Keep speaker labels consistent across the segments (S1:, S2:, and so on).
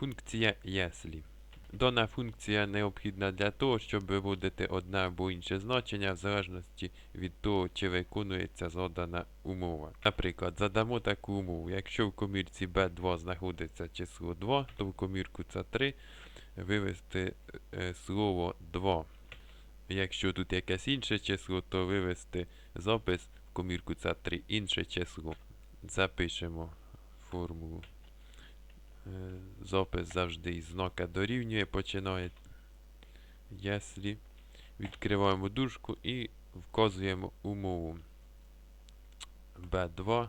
S1: Функція «если». Дана функція необхідна для того, щоб виводити одне або інше значення в залежності від того, чи виконується задана умова. Наприклад, задамо таку умову. Якщо в комірці B2 знаходиться число 2, то в комірку C3 вивести е, слово 2. Якщо тут якесь інше число, то вивести запис в комірку C3 інше число. Запишемо формулу. Е, Запис завжди із знака дорівнює, починає. Якщо відкриваємо дужку і вказуємо умову. B2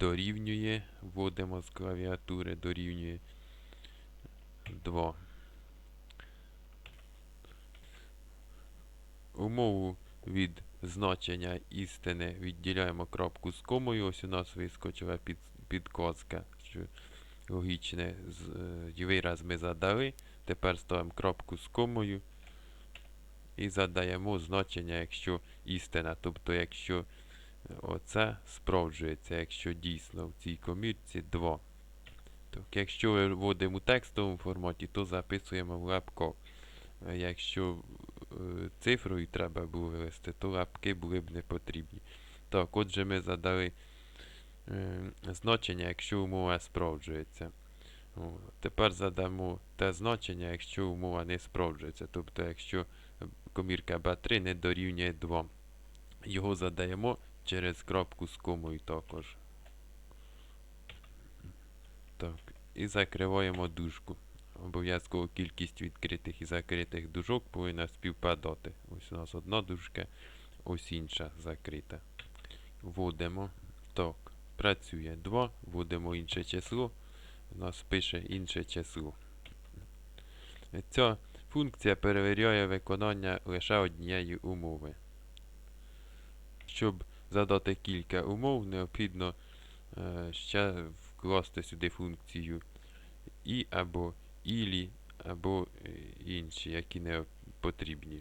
S1: дорівнює, вводимо з клавіатури дорівнює 2. Умову від значення істини відділяємо крапку з комою. Ось у нас вискочила під, підказка, логічне е, вираз ми задали. Тепер ставимо крапку з комою і задаємо значення, якщо істина. Тобто, якщо е, оце справджується, якщо дійсно в цій комірці 2. Тобто, якщо вводимо у текстовому форматі, то записуємо в лапках. Е, Якщо цифрою треба було вивести, то лапки були б не потрібні. Так, отже, ми задали значення, якщо умова справджується. Тепер задамо те значення, якщо умова не справджується. Тобто, якщо комірка B3 не дорівнює 2. Його задаємо через крапку з комою також. Так, і закриваємо дужку. Обов'язково кількість відкритих і закритих дужок повинна співпадати. Ось у нас одна дужка, ось інша закрита. Вводимо. Так, працює 2, вводимо інше число. У нас пише інше число. Ця функція перевіряє виконання лише однієї умови. Щоб задати кілька умов, необхідно е, ще вкласти сюди функцію і або ілі, або е, інші, які не потрібні.